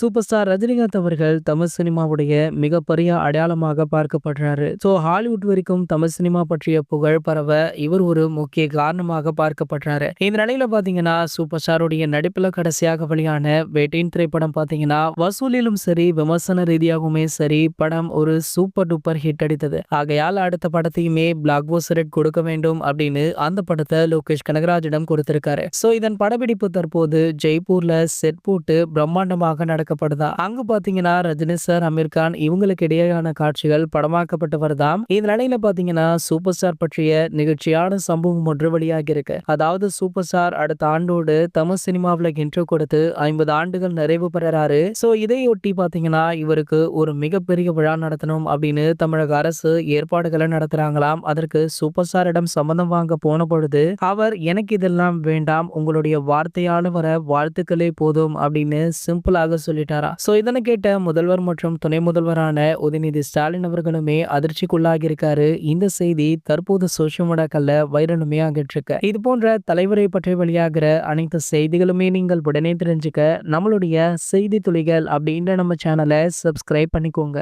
Super star Rajinikanth அவர்கள் தமிழ் சினிமாவுடைய மிகப்பெரிய அடையாளமாக பார்க்கப்படுறாரு. ஸோ ஹாலிவுட் வரைக்கும் தமிழ் சினிமா பற்றிய புகழ் பரவ இவர் ஒரு முக்கிய காரணமாக பார்க்கப்படுறாரு. இந்த நிலையில பாத்தீங்கன்னா சூப்பர் ஸ்டாருடைய நடிப்புல கடைசியாக வெளியான வேட்டையின் திரைப்படம் பாத்தீங்கன்னா வசூலிலும் சரி விமர்சன ரீதியாகவுமே சரி படம் ஒரு சூப்பர் டூப்பர் ஹிட் அடித்தது. ஆகையால் அடுத்த படத்தையுமே பிளாக் போஸ்டர் கொடுக்க வேண்டும் அப்படின்னு அந்த படத்தை லோகேஷ் கனகராஜிடம் கொடுத்திருக்காரு. ஸோ இதன் படப்பிடிப்பு தற்போது ஜெய்ப்பூர்ல செட் போட்டு பிரம்மாண்டமாக நடக்கப்படுதா அங்க பாத்தீங்கன்னா ரஜினி சார் அமீர் கான் இவங்களுக்கு இடையேயான காட்சிகள் படமாக்கப்பட்டு வருதாம். இந்த நிலையில பாத்தீங்கன்னா சூப்பர் ஸ்டார் பற்றிய நிகழ்ச்சியான சம்பவம் ஒன்று வெளியாகி இருக்கு. அதாவது சூப்பர் ஸ்டார் அடுத்த ஆண்டோடு தமிழ் சினிமாவில் இன்ட்ரோ கொடுத்து ஐம்பது ஆண்டுகள் நிறைவு பெறாரு. சோ இதையொட்டி பாத்தீங்கன்னா இவருக்கு ஒரு மிகப்பெரிய விழா நடத்தணும் அப்படின்னு தமிழக அரசு ஏற்பாடுகளை நடத்துறாங்களாம். அதற்கு சூப்பர் ஸ்டாரிடம் சம்மந்தம் வாங்க போன பொழுது அவர் எனக்கு இதெல்லாம் வேண்டாம். உங்களுடைய வார்த்தையால வர வாழ்த்துக்களே போதும் அப்படின்னு சிம்பிளாக சொல்லிட்டாரா? ஸோ இதனை கேட்ட முதல்வர் மற்றும் துணை முதல்வரான உதயநிதி ஸ்டாலின் அவர்களுமே அதிர்ச்சிக்குள்ளாகி இருக்காரு இந்த செய்தி தற்போது சோசியல் மீடியாக்கள்ல வைரலுமே ஆகிட்டு இருக்கு இது போன்ற தலைவரை பற்றி வெளியாகிற அனைத்து செய்திகளுமே நீங்கள் உடனே தெரிஞ்சுக்க நம்மளுடைய செய்தி துளிகள் அப்படின்ற நம்ம சேனலை சப்ஸ்கிரைப் பண்ணிக்கோங்க.